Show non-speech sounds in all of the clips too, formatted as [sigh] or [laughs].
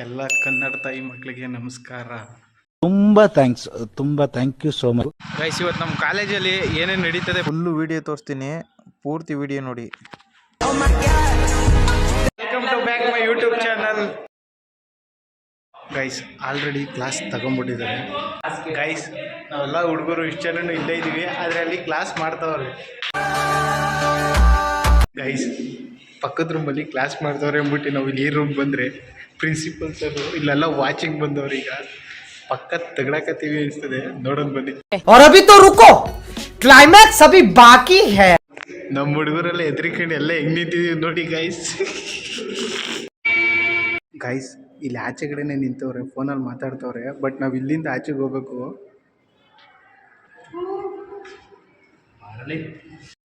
ಎಲ್ಲ ಕನ್ನಡ ತಾಯಿ ಮಕ್ಕಳಿಗೆ ನಮಸ್ಕಾರ. ತುಂಬ ಥ್ಯಾಂಕ್ಸ್ ತುಂಬ thank you so much guys ಇವತ್ತು ನಮ್ಮ ಕಾಲೇಜಲ್ಲಿ ಏನೇನು ನಡೀತದೆ? ಫುಲ್ಲು ವಿಡಿಯೋ ತೋರಿಸ್ತೀನಿ. ಪೂರ್ತಿ ವಿಡಿಯೋ ನೋಡಿ. Welcome to back my YouTube channel guys already class ತಗೊಂಡ್ಬಿಟ್ಟಿದ್ದಾರೆ. Guys ನಾವೆಲ್ಲ ಹುಡುಗರು ಇಷ್ಟು ಜನನು ಇಲ್ಲೇ ಇದ್ದೀವಿ ಆದರೆ ಅಲ್ಲಿ ಕ್ಲಾಸ್ ಮಾಡ್ತಾವ್ರೆ. ಗೈಸ್ ಪಕ್ಕದ ರೂಮಲ್ಲಿ ಕ್ಲಾಸ್ ಮಾಡ್ತಾವ್ರೆ ಅಂದ್ಬಿಟ್ಟು ನಾವು ಇಲ್ಲಿ ಈ ರೂಮ್ ಬಂದರೆ ಪ್ರಿನ್ಸಿಪಲ್ ಸರ್ ಇಲ್ಲೆಲ್ಲ ವಾಚಿಂಗ್ ಬಂದವ್ರು ಈಗ ಪಕ್ಕ ತಗಡಕತ್ತೀವಿ ಅನಿಸ್ತದೆ ನೋಡೋದು ಬನ್ನಿ और अभी तो रुको क्लाइमैक्स अभी बाकी है ನಮ್ಮ ಹುಡುಗರೆಲ್ಲ ಎದ್ರಿಕೊಂಡು ಎಲ್ಲ ಹೆಂಗ್ ನಿಂತಿದೀವಿ ನೋಡಿ ಗೈಸ್ ಗೈಸ್ ಇಲ್ಲಿ ಆಚೆ ಕಡೆನೇ ನಿಂತವ್ರೆ ಫೋನಲ್ಲಿ ಮಾತಾಡ್ತವ್ರೆ ಬಟ್ ನಾವು ಇಲ್ಲಿಂದ ಆಚೆಗೆ ಹೋಗ್ಬೇಕು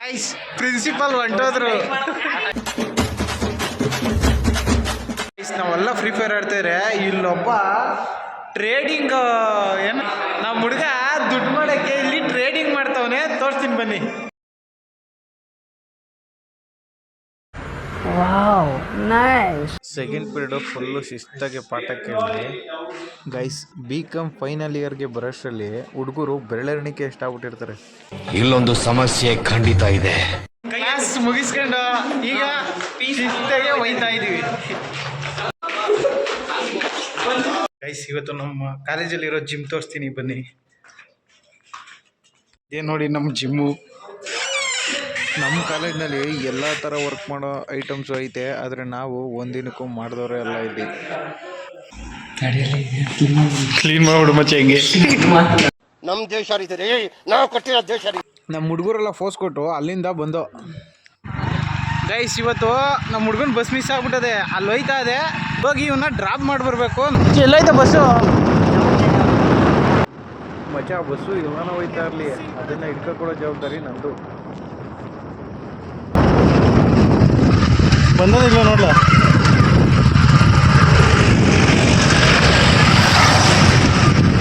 ಗೈಸ್ ಪ್ರಿನ್ಸಿಪಾಲ್ ಹೊಂಟೋದ್ರು ನಾವೆಲ್ಲ ಫ್ರೀ ಫೈರ್ ಆಡ್ತಾರೆ ಇಲ್ಲೊಬ್ಬ ಟ್ರೇಡಿಂಗ್ ಏನು ನಮ್ಮ ಹುಡುಗ ದುಡ್ಡು ಮಾಡೋಕ್ಕೆ ಇಲ್ಲಿ ಟ್ರೇಡಿಂಗ್ ಮಾಡ್ತಾವನೆ ತೋರಿಸ್ತೀನಿ ಬನ್ನಿ. ಸೆಕೆಂಡ್ ಪೀರಿಯಡ್ ಫುಲ್ಲು ಶಿಸ್ತಾಗಿ ಪಾಠ ಕೇಳಿ. ಗೈಸ್ ಬಿ ಕಾಮ್ ಫೈನಲ್ ಇಯರ್ಗೆ ಬರೋಷ್ಟರಲ್ಲಿ ಹುಡುಗರು ಬೆರಳೆಣಿಕೆ ಎಷ್ಟಾಗ್ಬಿಟ್ಟಿರ್ತಾರೆ ಇಲ್ಲೊಂದು ಸಮಸ್ಯೆ ಖಂಡಿತ ಇದೆ. ಕ್ಲಾಸ್ ಮುಗಿಸ್ಕೊಂಡು ಈಗ ಶಿಸ್ತಾಗೆ ಒಯ್ತಾ ಇದೀವಿ. ಗೈಸ್ ಇವತ್ತು ನಮ್ಮ ಕಾಲೇಜಲ್ಲಿರೋ ಜಿಮ್ ತೋರಿಸ್ತೀನಿ ಬನ್ನಿ. ಇದೇ ನೋಡಿ ನಮ್ಮ ಜಿಮ್ಮು ನಮ್ಮ ಕಾಲೇಜ್ನಲ್ಲಿ ಎಲ್ಲ ಥರ ವರ್ಕ್ ಮಾಡೋ ಐಟಮ್ಸು ಐತೆ ಆದರೆ ನಾವು ಒಂದಿನಕ್ಕೂ ಮಾಡಿದವರೇ ಎಲ್ಲ ಇಲ್ಲಿ. ಕ್ಲೀನ್ ಮಾಡ್ಬಿಡು ಮಚ್ಚ ಹೆಂಗೆ. ನಮ್ ದೇಶ ರೀ ನಾವು ಕೊಟ್ಟಿರೋ ದೇಶ ರೀ ನಮ್ಮ ಹುಡುಗರೆಲ್ಲ ಫೋರ್ಸ್ ಕೊಟ್ಟು ಅಲ್ಲಿಂದ ಬಂದು. ಗೈಸ್ ಇವತ್ತು ನಮ್ಮ ಹುಡುಗನ ಬಸ್ ಮಿಸ್ ಆಗ್ಬಿಟ್ಟದೆ. ಅಲ್ಲಿ ಹೋಯ್ತಾ ಇದೆ. ಹೋಗಿ ಇವನ್ನ ಡ್ರಾಪ್ ಮಾಡಿ ಬರಬೇಕು ಎಲ್ಲೈತೆ ಬಸ್ಸು? ಮಜಾ ಬಸ್ಸು ಇವನ ಹೋಯ್ತಾ ಇರಲಿ. ಅದನ್ನ ಹಿಡ್ಕೊಡೋ ಜವಾಬ್ದಾರಿ ನಂದು. ಬಂದದಿಲ್ಲ ನೋಡ್ಲ?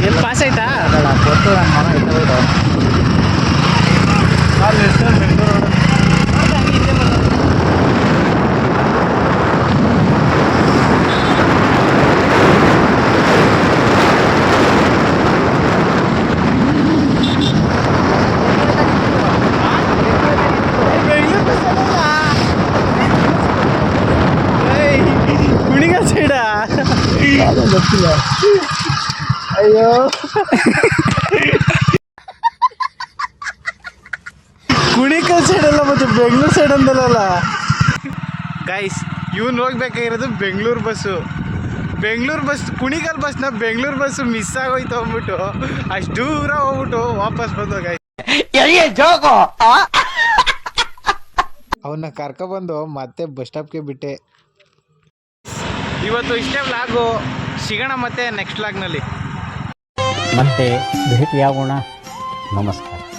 ಎಲ್ಲಿ ಪಾಸ್ ಆಯ್ತಾ? ಕುಣಿಗಲ್ ಅಯ್ಯೋ [laughs] ಕುಣಿಕಲ್ ಸೈಡ್ ಅಲ್ಲ ಮತ್ತೆ ಬೆಂಗಳೂರು ಸೈಡ್ ಅಂದಲ್ಲ ಗೈಸ್ ಇವ್ನು ಹೋಗ್ಬೇಕಾಗಿರೋದು ಬೆಂಗಳೂರು ಬಸ್ಸು ಬೆಂಗಳೂರು ಬಸ್ ಕುಣಿಕಲ್ ಬಸ್ನ ಬೆಂಗಳೂರು ಬಸ್ಸು ಮಿಸ್ ಆಗೋಯ್ತು ಅಂದ್ಬಿಟ್ಟು ಅಷ್ಟು ದೂರ ಹೋಗ್ಬಿಟ್ಟು ವಾಪಸ್ ಬಂದು ಗೈಸ್ ಅವನ್ನ ಕರ್ಕೊಬಂದು ಮತ್ತೆ ಬಸ್ ಸ್ಟಾಪ್ಗೆ ಬಿಟ್ಟೆ. ಇವತ್ತು ಇಷ್ಟೇ ವ್ಲಾಗು. ಸಿಗೋಣ ಮತ್ತೆ ನೆಕ್ಸ್ಟ್ ವ್ಲಾಗ್ನಲ್ಲಿ. ಮತ್ತೆ ಭೇಟಿಯಾಗೋಣ. ನಮಸ್ಕಾರ.